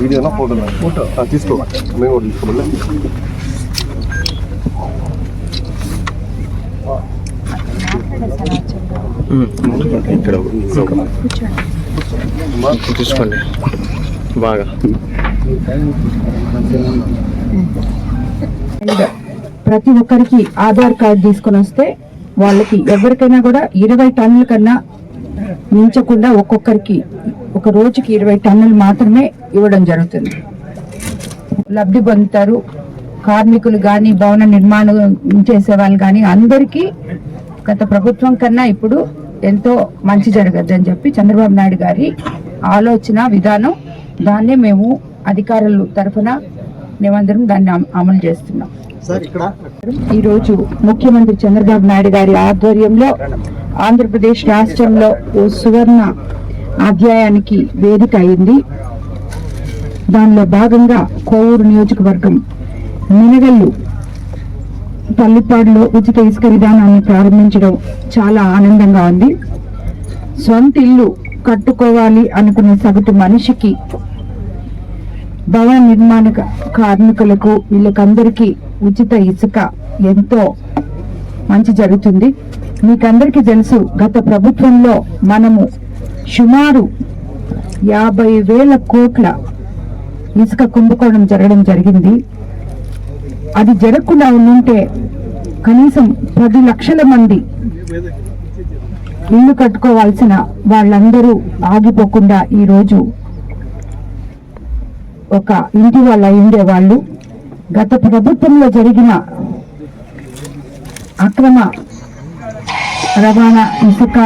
వీడియోనా photo photo? తీసుకో. మేము కూడా తీసుకోమని ఇక్కడ తీసుకోండి. బాగా. ప్రతి ఒక్కరికి ఆధార్ కార్డు తీసుకొని వస్తే వాళ్ళకి ఎవరికైనా కూడా ఇరవై టన్నుల కన్నా మించకుండా ఒక్కొక్కరికి ఒక రోజుకి ఇరవై టన్నులు మాత్రమే ఇవ్వడం జరుగుతుంది. లబ్ధి పొందుతారు. కార్మికులు కానీ భవన నిర్మాణం చేసే వాళ్ళు కానీ అందరికీ గత ప్రభుత్వం కన్నా ఇప్పుడు ఎంతో మంచి జరగద్దు అని చెప్పి చంద్రబాబు నాయుడు గారి ఆలోచన విధానం దాన్నే మేము అధికారులు తరఫున మేమందరం దాన్ని అమలు చేస్తున్నాం. ఈరోజు ముఖ్యమంత్రి చంద్రబాబు నాయుడు గారి ఆధ్వర్యంలో ఆంధ్రప్రదేశ్ రాష్ట్రంలో ఓ సువర్ణ అధ్యాయానికి వేదిక అయింది. దానిలో భాగంగా కోవూరు నియోజకవర్గం మినగల్లు పల్లిపాడులో ఉచిత ఇసుక విధానాన్ని ప్రారంభించడం చాలా ఆనందంగా ఉంది. సొంత ఇల్లు కట్టుకోవాలి అనుకునే సగటు మనిషికి భవన నిర్మాణ కార్మికులకు వీళ్ళకందరికీ ఉచిత ఇసుక ఎంతో మంచి జరుగుతుంది. మీకందరికీ తెలుసు గత ప్రభుత్వంలో మనము సుమారు యాభై వేల కోట్ల ఇసుక కుంభకోణం జరగడం జరిగింది. అది జరగకుండా ఉంటే కనీసం పది లక్షల మంది ఇల్లు కట్టుకోవాల్సిన వాళ్ళందరూ ఆగిపోకుండా ఈరోజు ఒక ఇంటి వాళ్ళ. ఉండేవాళ్ళు గత ప్రభుత్వంలో జరిగిన అక్రమ రవాణా ఇసుక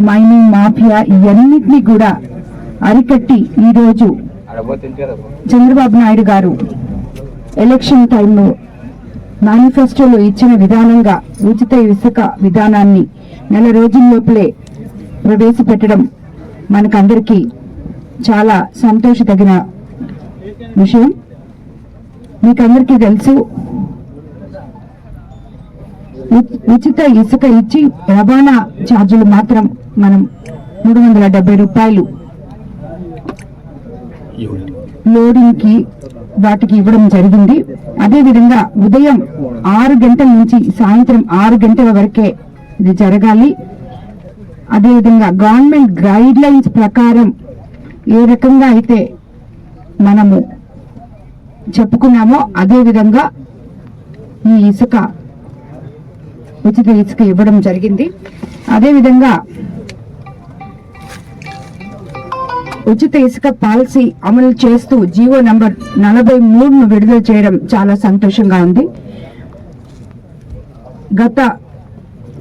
మైనింగ్ మాఫియా ఇవన్నిటినీ కూడా అరికట్టి ఈరోజు చంద్రబాబు నాయుడు గారు ఎలక్షన్ టైంలో మేనిఫెస్టోలో ఇచ్చిన విధానంగా ఉచిత ఇసుక విధానాన్ని నెల రోజుల్లోపలే ప్రవేశపెట్టడం మనకందరికీ చాలా సంతోషతగిన విషయం. మీకందరికీ తెలుసు. ఉచిత ఇసుక ఇచ్చి రవాణా ఛార్జీలు మాత్రం మనం మూడు వందల డెబ్బై రూపాయలు. లోడింగ్కి వాటికి ఇవ్వడం జరిగింది. అదేవిధంగా ఉదయం ఆరు గంటల నుంచి సాయంత్రం ఆరు గంటల వరకే ఇది జరగాలి. అదేవిధంగా గవర్నమెంట్ గైడ్ లైన్స్ ప్రకారం ఏ రకంగా అయితే మనము చెప్పుకున్నామో అదే విధంగా ఈ ఇసుక ఉచిత ఇసుక ఇవ్వడం జరిగింది. అదే విధంగా ఉచిత ఇసుక పాలసీ అమలు చేస్తూ జీవో నంబర్ నలభై మూడును విడుదల చేయడం చాలా సంతోషంగా ఉంది. గత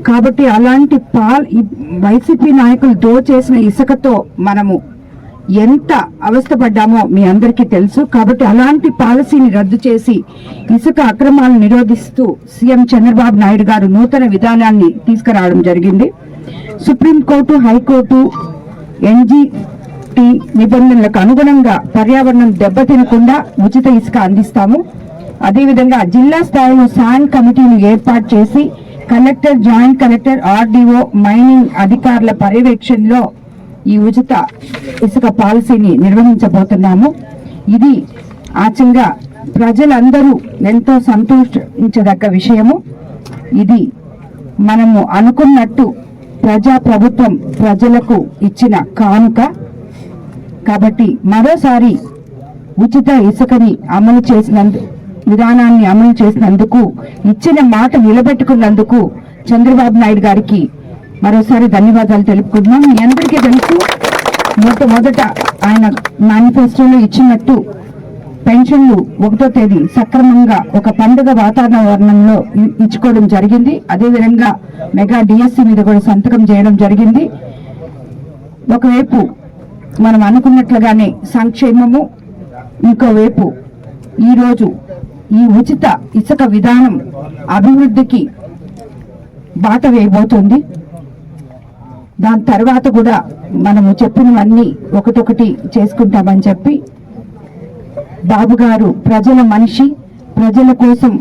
కాబట్టి అలాంటి పాల్ వైసీపీ నాయకులు దోచేసిన ఇసుకతో మనము ఎంత అవస్థపడ్డామో మీ అందరికీ తెలుసు. కాబట్టి అలాంటి పాలసీని రద్దు చేసి ఇసుక అక్రమాలను నిరోధిస్తూ సీఎం చంద్రబాబు నాయుడు గారు నూతన విధానాన్ని తీసుకురావడం జరిగింది. సుప్రీంకోర్టు హైకోర్టు ఎన్జిటి నిబంధనలకు అనుగుణంగా పర్యావరణం దెబ్బతినకుండా ఉచిత ఇసుక అందిస్తాము. అదేవిధంగా జిల్లా స్థాయిలో శాన్ కమిటీని ఏర్పాటు చేసి collector joint collector RDO mining అధికారుల పర్యవేక్షణలో ఈ ఉచిత ఇసుక పాలసీని నిర్వహించబోతున్నాము. ఇది ఆచంగా ప్రజలందరూ ఎంతో సంతోషించదగ్గ విషయము. ఇది మనము అనుకున్నట్టు ప్రజా ప్రభుత్వం ప్రజలకు ఇచ్చిన కానుక. కాబట్టి మరోసారి ఉచిత ఇసుకని అమలు చేసినందు విధానాన్ని అమలు చేసినందుకు ఇచ్చిన మాట నిలబెట్టుకున్నందుకు చంద్రబాబు నాయుడు గారికి మరోసారి ధన్యవాదాలు తెలుపుకుంటున్నాం. మీ అందరికీ తెలుసు మొట్టమొదట ఆయన మేనిఫెస్టోలో ఇచ్చినట్టు పెన్షన్లు ఒకటో తేదీ సక్రమంగా ఒక పండుగ వాతావరణంలో ఇచ్చుకోవడం జరిగింది. అదేవిధంగా మెగా డిఎస్సి మీద కూడా సంతకం చేయడం జరిగింది. ఒకవైపు మనం అనుకున్నట్లుగానే సంక్షేమము ఇంకోవైపు ఈరోజు ఈ ఉచిత ఇసుక విధానం అభివృద్ధికి బాట వేయబోతుంది. దాని తర్వాత కూడా మనము చెప్పినవన్నీ ఒకటొకటి చేసుకుంటామని చెప్పి బాబు గారు ప్రజల మనిషి ప్రజల కోసం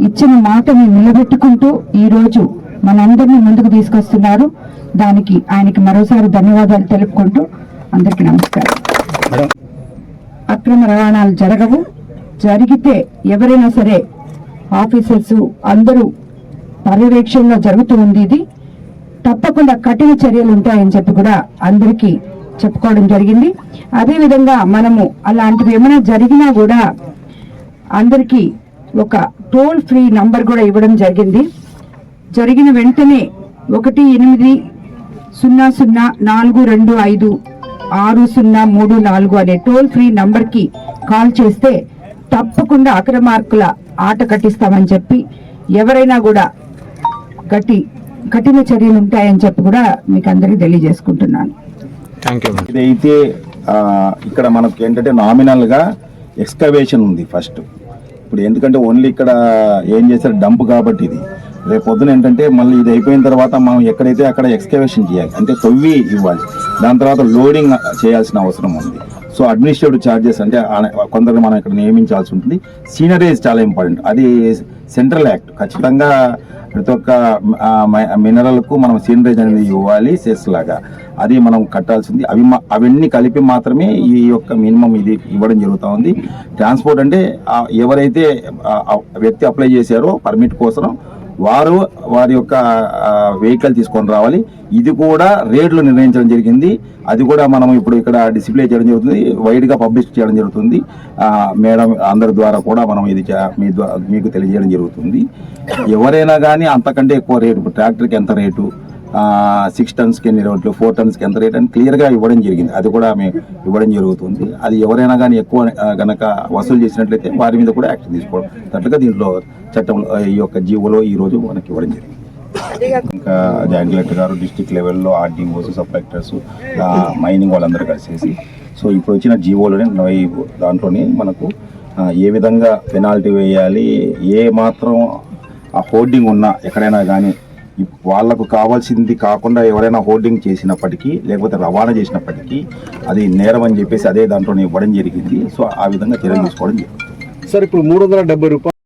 ఇచ్చిన మాటని నిలబెట్టుకుంటూ ఈరోజు మనందరినీ ముందుకు తీసుకొస్తున్నారు. దానికి ఆయనకి మరోసారి ధన్యవాదాలు తెలుపుకుంటూ అందరికీ నమస్కారం. అక్రమ రవాణాలు జరగవు. జరిగితే ఎవరైనా సరే ఆఫీసర్స్ అందరూ పర్యవేక్షణలో జరుగుతూ ఉంది ఇది. తప్పకుండా కఠిన చర్యలు ఉంటాయని చెప్పి కూడా అందరికీ చెప్పుకోవడం జరిగింది. అదేవిధంగా మనము అలాంటివి ఏమైనా జరిగినా కూడా అందరికీ ఒక టోల్ ఫ్రీ నంబర్ కూడా ఇవ్వడం జరిగింది. జరిగిన వెంటనే ఒకటి ఎనిమిది సున్నా సున్నా నాలుగు రెండు ఐదు ఆరు సున్నా మూడు నాలుగు అనే టోల్ ఫ్రీ నంబర్కి కాల్ చేస్తే తప్పకుండా అక్రమార్కుల ఆట కట్టిస్తామని చెప్పి ఎవరైనా కూడా గట్టి కఠిన చర్యలు ఉంటాయని చెప్పి కూడా మీకు అందరికీ తెలియజేసుకుంటున్నాను. థ్యాంక్ యూ మేడం ఇదైతే ఆ, ఇక్కడ మనకు ఏంటంటే నామినల్గా ఎక్స్కవేషన్ ఉంది ఫస్ట్ ఇప్పుడు ఎందుకంటే ఓన్లీ ఇక్కడ ఏం చేస్తారు డంప్ కాబట్టి ఇది. రేపు పొద్దున ఏంటంటే మళ్ళీ ఇది అయిపోయిన తర్వాత మనం ఎక్కడైతే అక్కడ ఎక్స్కవేషన్ చేయాలి అంటే తవ్వి ఇవ్వాలి. దాని తర్వాత లోడింగ్ చేయాల్సిన అవసరం ఉంది. సో అడ్మినిస్ట్రేటివ్ ఛార్జెస్ అంటే కొందరు మనం ఇక్కడ నియమించాల్సి ఉంటుంది. సీనరీస్ చాలా ఇంపార్టెంట్ అది సెంట్రల్ యాక్ట్ ఖచ్చితంగా ప్రతి ఒక్క మినరల్కు మనం సీనరేజ్ అనేది ఇవ్వాలి సెస్ లాగా. అది మనం కట్టాల్సింది. అవి అవన్నీ కలిపి మాత్రమే ఈ యొక్క మినిమం ఇది ఇవ్వడం జరుగుతూ ఉంది. ట్రాన్స్పోర్ట్ అంటే ఎవరైతే వ్యక్తి అప్లై చేశారో పర్మిట్ కోసం వారు వారి యొక్క వెహికల్ తీసుకొని రావాలి. ఇది కూడా రేట్లు నిర్ణయించడం జరిగింది. అది కూడా మనం ఇప్పుడు ఇక్కడ డిస్ప్లే చేయడం జరుగుతుంది. వైడ్గా పబ్లిష్ చేయడం జరుగుతుంది. మేడం అందరి ద్వారా కూడా మనం ఇది మీ ద్వారా మీకు తెలియజేయడం జరుగుతుంది. ఎవరైనా కానీ అంతకంటే ఎక్కువ రేటు ట్రాక్టర్కి ఎంత రేటు? సిక్స్ టన్స్కి ఎన్ని రేట్లు ఫోర్ టన్స్కి ఎంత రేట్ అని క్లియర్గా ఇవ్వడం జరిగింది. అది కూడా ఆమె ఇవ్వడం జరుగుతుంది. అది ఎవరైనా కానీ ఎక్కువ గనక వసూలు చేసినట్లయితే వారి మీద కూడా యాక్షన్ తీసుకోవడం. తట్టుగా దీంట్లో చట్టంలో ఈ యొక్క జీవోలో ఈరోజు మనకి ఇవ్వడం జరిగింది. ఇంకా జాయింట్ కలెక్టర్ గారు డిస్టిక్ లెవెల్లో ఆర్డీఓస్ సబ్ కలెక్టర్స్ మైనింగ్ వాళ్ళందరూ కలిసేసి సో ఇప్పుడు వచ్చిన జీవోలోనే దాంట్లోనే మనకు ఏ విధంగా పెనాల్టీ వేయాలి ఏ మాత్రం ఆ హోర్డింగ్ ఉన్నా ఎక్కడైనా కానీ వాళ్ళకు కావాల్సింది కాకుండా ఎవరైనా హోర్డింగ్ చేసినప్పటికీ లేకపోతే రవాణా చేసినప్పటికీ అది నేరం అని చెప్పేసి అదే దాంట్లోనే ఇవ్వడం జరిగింది. సో ఆ విధంగా చర్యలు తీసుకోవడం జరిగింది సార్ ఇప్పుడు మూడు వందల డెబ్బై రూపాయలు